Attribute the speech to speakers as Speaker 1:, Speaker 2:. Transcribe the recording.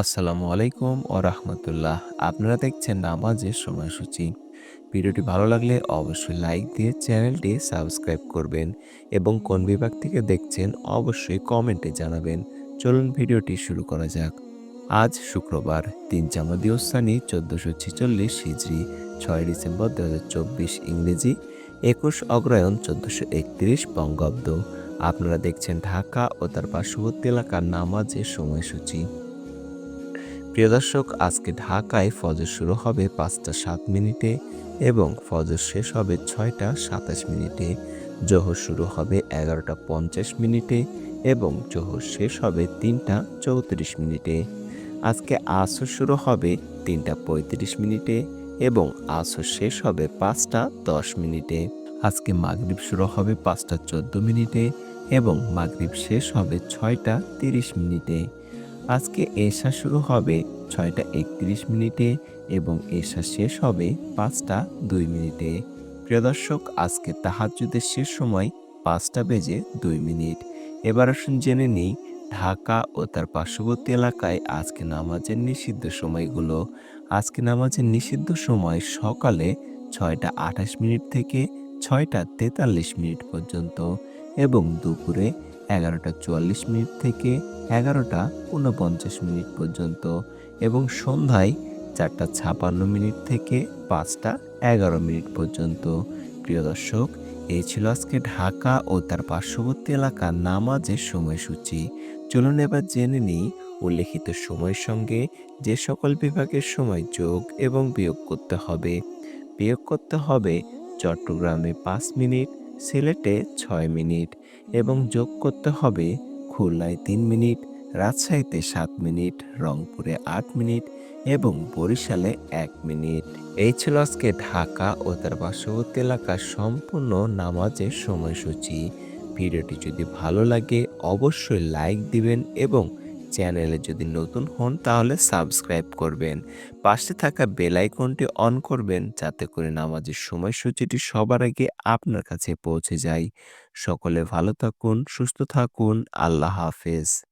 Speaker 1: আসসালামু আলাইকুম ও রাহমাতুল্লাহ। আপনারা দেখছেন নামাজের সময়সূচি। ভিডিওটি ভালো লাগলে অবশ্যই লাইক দিয়ে চ্যানেলটি সাবস্ক্রাইব করবেন এবং কোন বিভাগ থেকে দেখছেন অবশ্যই কমেন্টে জানাবেন। চলুন ভিডিওটি শুরু করা যাক। আজ শুক্রবার, তিন জামাদিউসানি চোদ্দোশো ছিচল্লিশ হিজড়ি ছয় ডিসেম্বর দু হাজার চব্বিশ ইংরেজি, একুশ অগ্রায়ণ চোদ্দোশো একত্রিশ বঙ্গাব্দ। আপনারা দেখছেন ঢাকা ও তার পার্শ্ববর্তী এলাকার নামাজের সময়সূচি। প্রিয় দর্শক, আজকে ঢাকায় ফজর শুরু হবে পাঁচটা সাত মিনিটে এবং ফজর শেষ হবে ছয়টা সাতাশ মিনিটে। জোহর শুরু হবে এগারোটা পঞ্চাশ মিনিটে এবং জোহর শেষ হবে তিনটা চৌত্রিশ মিনিটে। আজকে আসর শুরু হবে তিনটা পঁয়ত্রিশ মিনিটে এবং আসর শেষ হবে পাঁচটা দশ মিনিটে। আজকে মাগরিব শুরু হবে পাঁচটা চোদ্দ মিনিটে এবং মাগরিব শেষ হবে ছয়টা তিরিশ মিনিটে। আজকে এশা শুরু হবে ছয়টা একত্রিশ মিনিটে এবং এশা শেষ হবে পাঁচটা দুই মিনিটে। প্রিয় দর্শক, আজকে তাহাজুদের শেষ সময় পাঁচটা বেজে দুই মিনিট। এবার আসুন জেনে নিই ঢাকা ও তার পার্শ্ববর্তী এলাকায় আজকে নামাজের নিষিদ্ধ সময়গুলো। আজকে নামাজের নিষিদ্ধ সময় সকালে ছয়টা আঠাশ মিনিট থেকে ছয়টা তেতাল্লিশ মিনিট পর্যন্ত। এবং দুপুরে এগারোটা চুয়াল্লিশ মিনিট থেকে এগারোটা ঊনপঞ্চাশ মিনিট পর্যন্ত এবং সন্ধ্যায় চারটা ছাপান্ন মিনিট থেকে পাঁচটা এগারো মিনিট পর্যন্ত। প্রিয় দর্শক, এই ছিল আজকে ঢাকা ও তার পার্শ্ববর্তী এলাকার নামাজের সময়সূচি। চলুন এবার জেনে নিই উল্লেখিত সময়ের সঙ্গে যে সকল বিভাগের সময় যোগ এবং বিয়োগ করতে হবে। বিয়োগ করতে হবে চট্টগ্রামে পাঁচ মিনিট সিলেটে ছয় মিনিট এবং যোগ করতে হবে খুলনায় তিন মিনিট, রাজশাহীতে সাত মিনিট, রংপুরে আট মিনিট এবং বরিশালে এক মিনিট। এই ছিল আজকে ঢাকা ও তার পার্শ্ববর্তী এলাকার সম্পূর্ণ নামাজের সময়সূচি। ভিডিওটি যদি ভালো লাগে, অবশ্যই লাইক দিবেন এবং চ্যানেলে যদি নতুন হন তাহলে সাবস্ক্রাইব করবেন। পাশে থাকা বেল আইকনটি অন করবেন যাতে করে নামাজের সময়সূচিটি সবার আগে আপনার কাছে পৌঁছে যায়। সকলে ভালো থাকুন, সুস্থ থাকুন, আল্লাহ হাফেজ।